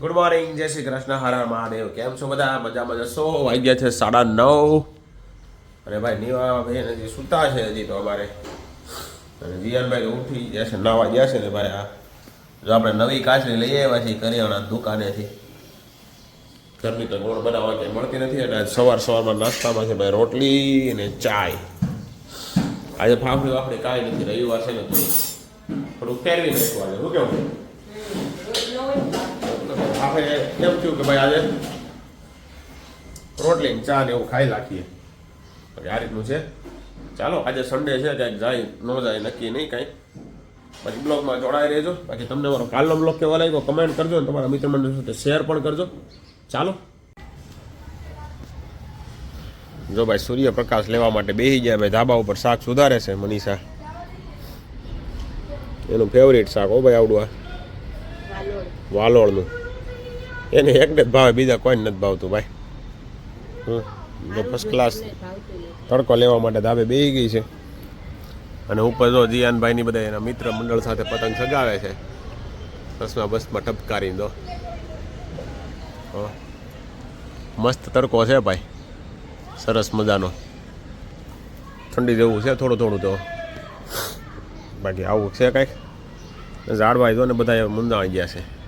Good morning જય શ્રી કૃષ્ણ, હર હર મહાદેવ. કેમ છો બધા? મજામાં જશો વાગ્યા છે સાડા નવ. અને ભાઈ નીવા ભાઈ હજી સૂતા છે હજી તો અમારે. અને જીયાનભાઈ ઉઠી ગયા છે, નાવા ગયા છે ને ભાઈ આ. જો આપણે નવી કાચરી લઈ આવ્યા છીએ કરિયાણા દુકાનેથી. ઘરની તો ગોળ બનાવવા કંઈ મળતી નથી અને આજ સવાર સવારમાં નાસ્તામાં છે ભાઈ રોટલી અને ચાય. આજે ફાફડી વાફડી કાંઈ નથી, રવિવાર છે ને થોડુંક ફેરવી નાખવા શું કેવું? આપણે એમ થયું કે ભાઈ આજે રોટલી ચા ને એવું ખાઈ રાખીએ આ રીતનું છે. ચાલો, આજે સન્ડે છે, ક્યાંક જાય, ન જાય, નક્કી નહીં કાંઈ. પછી બ્લોગમાં જોડાઈ રહેજો. બાકી તમને મારો કાલનો બ્લોગ કેવો લાગ્યો કમેન્ટ કરજો અને તમારા મિત્ર મંડળ સાથે શેર પણ કરજો. ચાલો. જો ભાઈ સૂર્યપ્રકાશ લેવા માટે બેસી ગયા, ભાઈ ધાબા ઉપર શાક સુધારે છે, મનીષા. એનું ફેવરેટ શાક હો ભાઈ આવડું આ. વાલોળનું. એને એકને જ ભાવે બીજા કોઈને નથી ભાવતું ભાઈ. હમ. ફર્સ્ટ ક્લાસ તડકો લેવા માટે ધાબે બેહી ગઈ છે. અને ઉપર જો જીયાનભાઈની બધા એના મિત્ર મંડળ સાથે પતંગ સગાવે છે. બસમાં બસમાં ટપકારી દો. મસ્ત તડકો છે ભાઈ. સરસ મજાનો. ઠંડી જેવું છે થોડું થોડું તો. બાકી આવું છે કાંઈક. ઝાડવા જો ને બધા મુંદાઈ ગયા છે.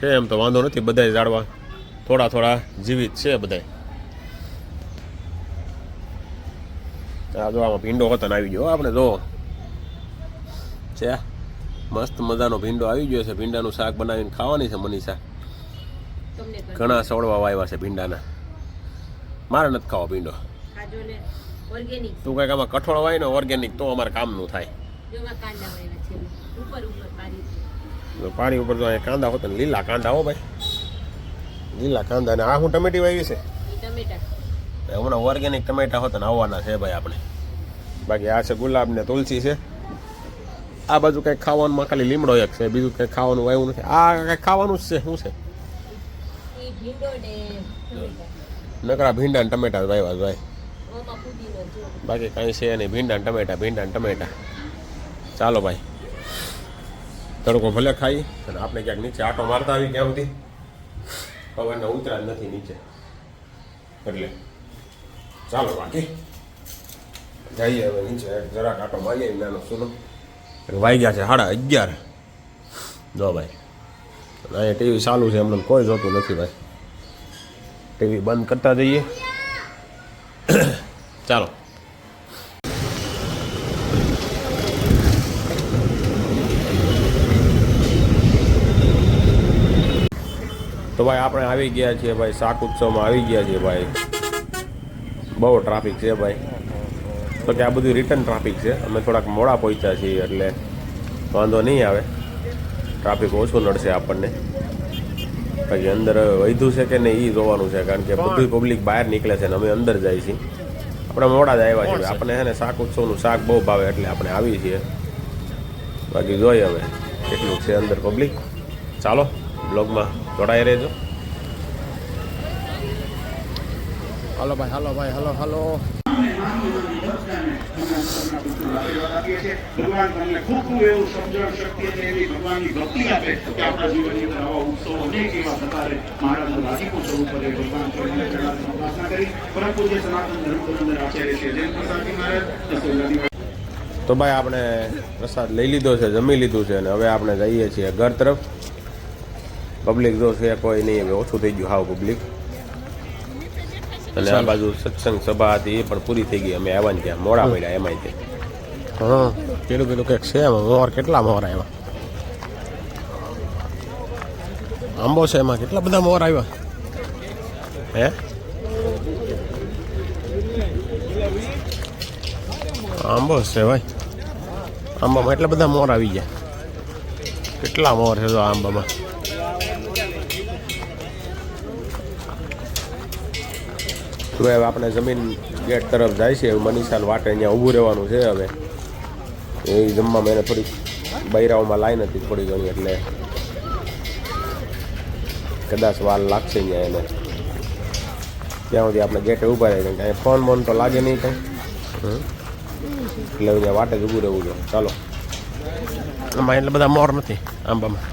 છે એમ તો વાંધો નથી બધા ઝાડવા થોડા થોડા જીવિત છે બધા આ જો આમાં ભીંડો હતો આવી ગયો આપણે જો. છે મસ્ત મજાનો ભીંડો આવી ગયો છે ભીંડાનું શાક બનાવીને ખાવાની છે મનીષા. ઘણા સવડવા વાવ્યા છે ભીંડાના. મારે નથી ખાવો ભીંડો. તું કંઈક આમાં કઠોળ વાય ને ઓર્ગેનિક તો અમારે કામનું થાય. પાણી ઉપર જો કાંદા હોતા લીલા કાંદા હો ભાઈ. લીલા કાંદા ને આ હું ટમેટી વાવી છે? હમણાં ઓર્ગેનિક ટમેટા હોતા ને આવવાના છે ભાઈ આપણે. બાકી આ છે ગુલાબ ને તુલસી છે. આ બાજુ કંઈક ખાવાનું ખાલી લીમડો એક છે બીજું કંઈક ખાવાનું વાવ્યું નથી. આ કંઈક ખાવાનું જ છે શું છે? નકરા ભીંડા ને ટમેટા વાવ્યા ભાઈ. બાકી કાંઈ છે નહીં ભીંડા ને ટમેટા ભીંડા ને ટમેટા. ચાલો ભાઈ. તડકો ભલે ખાઈ અને આપણે ક્યાંક નીચે આટો મારતા આવી ક્યાં સુધી પવનને ઉતરા નથી નીચે. એટલે ચાલો બાકી જઈએ હવે નીચે જરાક આટો મારીએ નાનો સુનો. વાગ્યા છે સાડા અગિયાર. જો ભાઈ અહીંયા ટીવી ચાલુ છે, એમને કોઈ જોતું નથી ભાઈ. ટીવી બંધ કરતા જઈએ. ચાલો. તો ભાઈ આપણે આવી ગયા છીએ ભાઈ શાક ઉત્સવમાં આવી ગયા છીએ ભાઈ. બહુ ટ્રાફિક છે ભાઈ. તો કે આ બધું રિટર્ન ટ્રાફિક છે. અમે થોડાક મોડા પહોંચ્યા છીએ એટલે વાંધો નહીં આવે. ટ્રાફિક ઓછું નડશે આપણને. પછી અંદર વધ્યું છે કે નહીં એ જોવાનું છે કારણ કે બધું પબ્લિક બહાર નીકળે છે ને અમે અંદર જાય છીએ. આપણે મોડા જ આવ્યા છીએ. આપણે છે ને શાક ઉત્સવનું શાક બહુ ભાવે એટલે આપણે આવી છીએ. બાકી જોઈએ હવે કેટલું છે અંદર પબ્લિક ચાલો. બ્લોગમાં જોડાઈ રહેજો. હાલો ભાઈ હાલો ભાઈ હાલો હાલો. ભગવાન તમને ખૂબ ખૂબ એવું સમજણ શક્તિ અને એવી ભગવાનની ભક્તિ આપે કે આપણા જીવનની અંદર આવા ઉત્સવો અનેક એવા થતા રહે મહારાજનું રાજીપું થવું ભગવાન ઉપાસના કરી. પરમ પૂજ્ય સનાતન ધર્મ અંદર આચાર્ય છે જય પ્રસાદજી મહારાજ. તો ભાઈ આપણે પ્રસાદ લઈ લીધો છે જમી લીધું છે અને હવે આપણે જઈએ છીએ ઘર તરફ. પબ્લિક જો છે કોઈ નહીં હવે ઓછું થઈ ગયું હાવ પબ્લિક અને આ બાજુ સત્સંગ સભા હતી એ પણ પૂરી થઈ ગઈ. અમે આવ્યા ને ત્યાં મોડા પડ્યા એમાંય તે. હા. પેલું પેલું કંઈક છે એમાં મોર કેટલા મોર આવ્યા? આંબો છે એમાં કેટલા બધા મોર આવ્યા? હે? આંબો છે ભાઈ. આંબામાં એટલા બધા મોર આવી ગયા. કેટલા મોર છે જો આ આંબામાં? તો હવે આપણે જમીન ગેટ તરફ જાય છે. મનીષાલ વાટે અહીંયા ઊભું રહેવાનું છે હવે. એ જમવામાં એને થોડીક બૈરાઓમાં લાઈન હતી થોડી ઘણી, એટલે કદાચ વાર લાગશે અહીંયા એને. ત્યાં સુધી આપણે ગેટે ઊભા રહીએ કાંઈ ફોન બોન તો લાગે નહીં કાંઈ. એટલે અહીંયા વાટે જ ઊભું રહેવું જોઈએ ચાલો. આમાં એટલે બધા મોર નથી આંબામાં.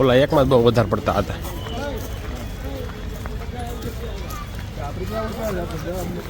ઓલા એકમાં જ બહુ વધારે પડતા હતા. Приглашали, да, мне